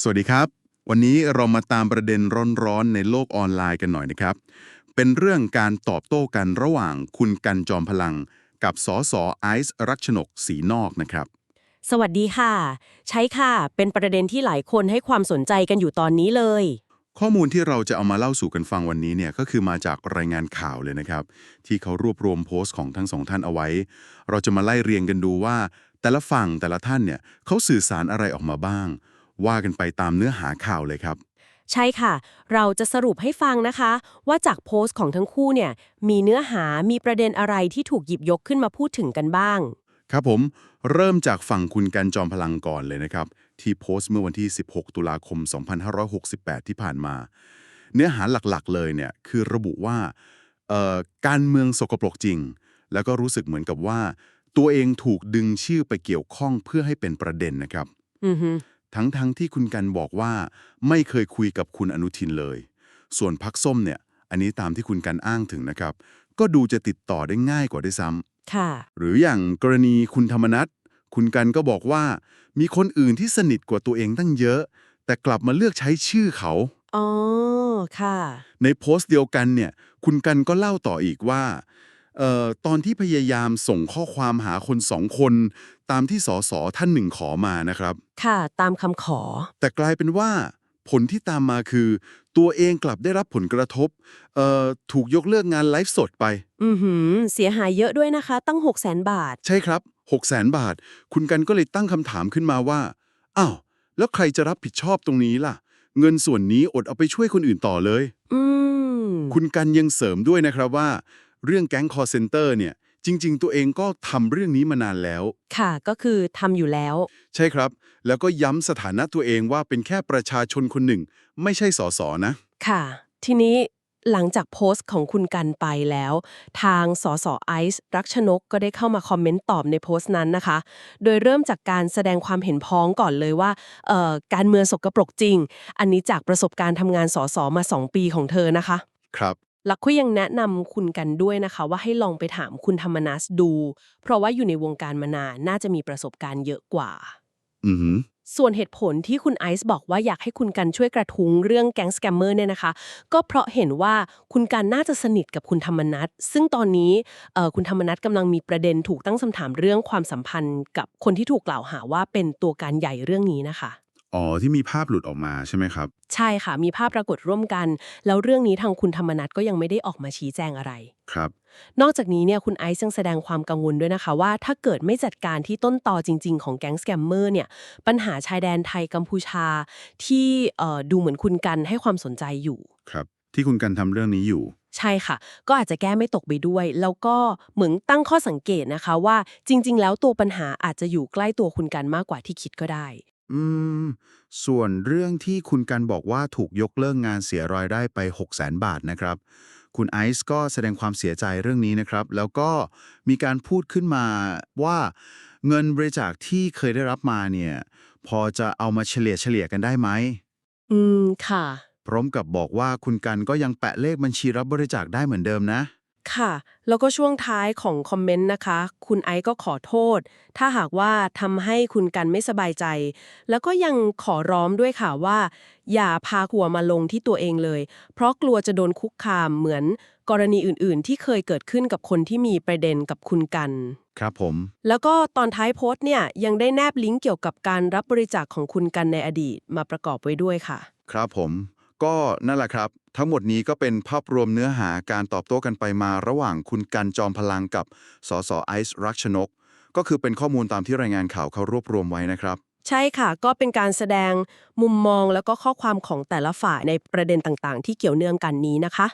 สวัสดีครับ วันนี้เรามาตามประเด็นร้อนๆในโลกออนไลน์กันหน่อยนะครับ เป็นเรื่องการตอบโต้กันระหว่างคุณกันจอมพลัง กับสสไอซ์รักชนกสีนอกนะครับ สวัสดีค่ะ ใช่ค่ะ เป็นประเด็นที่หลายคนให้ความสนใจกันอยู่ตอนนี้เลย ข้อมูลที่เราจะเอามาเล่าสู่กันฟังวันนี้เนี่ยก็คือมาจากรายงานข่าวเลยนะครับ ที่เขารวบรวมโพสต์ของทั้งสองท่านเอาไว้ เราจะมาไล่เรียงกันดูว่า แต่ละฝั่งแต่ละท่านเนี่ยเขาสื่อสารอะไรออกมาบ้าง ว่ากันไปตามเนื้อหาข่าวเลยครับ ใช่ค่ะ เราจะสรุปให้ฟังนะคะ ว่าจากโพสต์ของทั้งคู่เนี่ย มีเนื้อหามีประเด็นอะไรที่ถูกหยิบยกขึ้นมาพูดถึงกันบ้าง ครับผมเริ่มจากฝั่งคุณกันจอมพลังก่อนเลยนะครับ ที่โพสต์เมื่อวันที่ 16 ตุลาคม 2568 ที่ผ่านมา เนื้อหาหลักๆ เลยเนี่ยคือระบุว่าเอ่อการเมืองสกปรกจริง แล้วก็รู้สึกเหมือนกับว่า ตัวเองถูกดึงชื่อไปเกี่ยวข้องเพื่อให้เป็นประเด็นนะครับ อือฮึ ทั้งๆทที่คุณกันบอกว่าไม่เคยคุยกับคุณอนุทินเลย ส่วนพักส้มเนี่ย อันนี้ตามที่คุณกันอ้างถึงนะครับ ก็ดูจะติดต่อได้ง่ายกว่าด้วยซ้ำค่ะ หรืออย่างกรณีคุณธรรมนัทคุณกันก็บอกว่า มีคนอื่นที่สนิทกว่าตัวเองตั้งเยอะ แต่กลับมาเลือกใช้ชื่อเขาอ๋อค่ะ ในโพสต์เดียวกันเนี่ย คุณกันก็เล่าต่ออีกว่า เอ่อตอนที่พยายามส่งข้อความหาคนสองคน ตามที่สสท่านหนึ่งขอมานะครับ ค่ะ ตามคำขอ แต่กลายเป็นว่าผลที่ตามมาคือ ตัวเองกลับได้รับผลกระทบเอ่อถูกยกเลิกงานไลฟ์สดไป อือหือ เสียหายเยอะด้วยนะคะ ตั้ง 6 0 0 0 0 0บาท ใช่ครับ6 0แสนบาท คุณกันก็เลยตั้งคำถามขึ้นมาว่าอ้าวแล้วใครจะรับผิดชอบตรงนี้ล่ะ เงินส่วนนี้อดเอาไปช่วยคนอื่นต่อเลย อืม คุณกันยังเสริมด้วยนะครับว่า เรื่องแก๊งคอร์เซนเตอร์เนี่ยจริง ๆ ตัวเองก็ทำเรื่องนี้มานานแล้ว ค่ะ ก็คือทำอยู่แล้ว ใช่ครับ แล้วก็ย้ำสถานะตัวเองว่าเป็นแค่ประชาชนคนหนึ่ง ไม่ใช่สสนะ ค่ะ ทีนี้หลังจากโพสต์ของคุณกันไปแล้ว ทางสสไอซ์รักชนกก็ได้เข้ามาคอมเมนต์ตอบในโพสต์นั้นนะคะ โดยเริ่มจากการแสดงความเห็นพ้องก่อนเลยว่าเอ่อการเมืองสกปรกจริง อันนี้จากประสบการณ์ทำงานสสมา 2 ปีของเธอนะคะ ครับ แล้วก็ยังแนะนำคุณกันด้วยนะคะว่าให้ลองไปถามคุณธรรมนัสดู เพราะว่าอยู่ในวงการมานานน่าจะมีประสบการณ์เยอะกว่า อือหือ ส่วนเหตุผลที่คุณไอซ์บอกว่าอยากให้คุณกันช่วยกระทุ้งเรื่องแก๊งสแกมเมอร์เนี่ยนะคะ ก็เพราะเห็นว่าคุณกันน่าจะสนิทกับคุณธรรมนัทซึ่งตอนนี้เอ่อคุณธรรมนัทกำลังมีประเด็นถูกตั้งคำถามเรื่องความสัมพันธ์กับคนที่ถูกกล่าวหาว่าเป็นตัวการใหญ่เรื่องนี้นะคะ อ๋อ ที่มีภาพหลุดออกมาใช่ไหมครับ ใช่ค่ะ มีภาพปรากฏร่วมกัน แล้วเรื่องนี้ทางคุณธรรมนัทก็ยังไม่ได้ออกมาชี้แจงอะไร ครับ นอกจากนี้เนี่ยคุณไอซ์ยังแสดงความกังวลด้วยนะคะว่า ถ้าเกิดไม่จัดการที่ต้นตอจริง ๆ ของแก๊งสแกมเมอร์เนี่ยปัญหาชายแดนไทยกัมพูชา ที่เอ่อดูเหมือนคุณกันให้ความสนใจอยู่ ครับ ที่คุณกันทำเรื่องนี้อยู่ ใช่ค่ะ ก็อาจจะแก้ไม่ตกไปด้วย แล้วก็เหมือนตั้งข้อสังเกตนะคะว่าจริง ๆ แล้วตัวปัญหาอาจจะอยู่ใกล้ตัวคุณกันมากกว่าที่คิดก็ได้ อืม ส่วนเรื่องที่คุณกันบอกว่าถูกยกเลิกงานเสียรายได้ไป 6 0แสนบาทนะครับ คุณไอซ์ก็แสดงความเสียใจเรื่องนี้นะครับ แล้วก็มีการพูดขึ้นมาว่าเงินบริจาคที่เคยได้รับมาเนี่ย พอจะเอามาเฉลี่ยเฉลี่ยกันได้ไหม อืม ค่ะ พร้อมกับบอกว่าคุณกันก็ยังแปะเลขบัญชีรับบริจาคได้เหมือนเดิมนะ ค่ะ แล้วก็ช่วงท้ายของคอมเมนต์นะคะ คุณไอซ์ก็ขอโทษ ถ้าหากว่าทำให้คุณกันไม่สบายใจ แล้วก็ยังขอร้อมด้วยค่ะว่า อย่าพาหัวมาลงที่ตัวเองเลย เพราะกลัวจะโดนคุกคามเหมือนกรณีอื่นๆ ที่เคยเกิดขึ้นกับคนที่มีประเด็นกับคุณกัน ครับผม แล้วก็ตอนท้ายโพสต์เนี่ยยังได้แนบลิงก์เกี่ยวกับการรับบริจาคของคุณกันในอดีตมาประกอบไว้ด้วยค่ะ ครับผม ก็นั่นแหละครับ ทั้งหมดนี้ก็เป็นภาพรวมเนื้อหาการตอบโต้กันไปมาระหว่างคุณกันจอมพลังกับสสไอซ์รักชนก ก็คือเป็นข้อมูลตามที่รายงานข่าวเขารวบรวมไว้นะครับ ใช่ค่ะ ก็เป็นการแสดงมุมมองแล้วก็ข้อความของแต่ละฝ่ายในประเด็นต่างๆ ที่เกี่ยวเนื่องกันนี้นะคะ